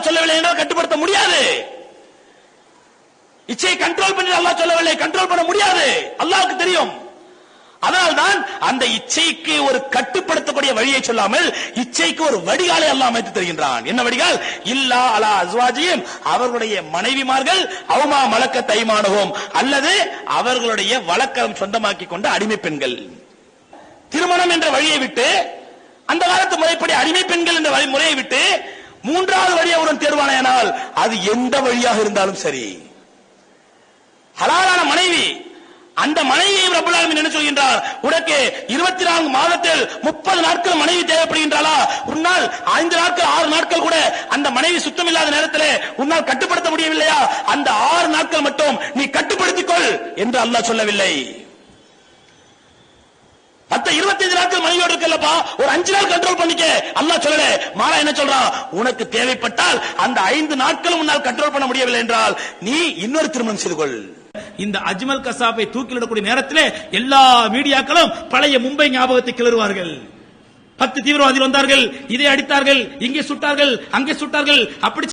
அல்லாஹ் சொல்லவில்லை என்றால் கட்டுப்படுத்த முடியாது. இச்சையை கண்ட்ரோல் பண்ணி அல்லாஹ் சொல்லவில்லை கண்ட்ரோல் பண்ண முடியாது. அல்லாஹ்வுக்கு தெரியும். அதனால்தான் அந்த இச்சைக்கு ஒரு கட்டுப்படுத்தக்கூடிய வழியை சொல்லாமல் இச்சைக்கு ஒரு வடிகாலை அல்லாஹ் அமைத்து தருகின்றான். என்ன வடிகால்? இல்லா அலா அஸ்வாஜியும் அவர்களுடைய மனைவிமார்கள் அவமா மலக்க தைமானவும் அல்லது அவர்களுடைய வழக்கம் சொந்தமாக்கி கொண்ட அடிமை பெண்கள். திருமணம் என்ற வழியை விட்டு அந்த காலத்து முறைப்படி அடிமை பெண்கள் என்ற முறையை விட்டு மூன்றாவது வழி ஒருவன் தேர்வானையானால் அது எந்த வழியாக இருந்தாலும் சரி. ஹலாலான மனைவி அந்த மனைவியை ரப்பல் என்ன சொல்கின்றார்? உனக்கு இருபத்தி நான்கு மாதத்தில் முப்பது நாட்கள் மனைவி தேவைப்படுகின்றாளா? உன்னால் ஐந்து நாட்கள் ஆறு நாட்கள் கூட அந்த மனைவி சுத்தம் இல்லாத நேரத்தில் உன்னால் கட்டுப்படுத்த முடியவில்லையா? அந்த ஆறு நாட்கள் மட்டும் நீ கட்டுப்படுத்திக் கொள் என்று அல்லாஹ் சொல்லவில்லை. மத்த இருபத்தஞ்சு நாட்கள் மனைவியோடு இருக்கலப்பா. ஒரு அஞ்சு நாள் கண்ட்ரோல் பண்ணிக்க. அல்லாஹ் சொல்லல. மாலா என்ன சொல்றான் உனக்கு தேவைப்பட்டால் அந்த ஐந்து நாட்களும் உன்னால் கண்ட்ரோல் பண்ண முடியவில்லை என்றால் நீ இன்னொரு திருமணம் செய்து கொள். இந்த அஜ்மல் கசாபை தூக்கிலிடக்கூடிய நேரத்தில் எல்லா மீடியாக்களும் பழைய மும்பை ஞாபகத்தை கிளறுவார்கள். பத்து தீவிரவாதிகள் வந்தார்கள். இதை அடித்தார்கள். இங்கே சுட்டார்கள். அங்கே சுட்டார்கள். அப்படி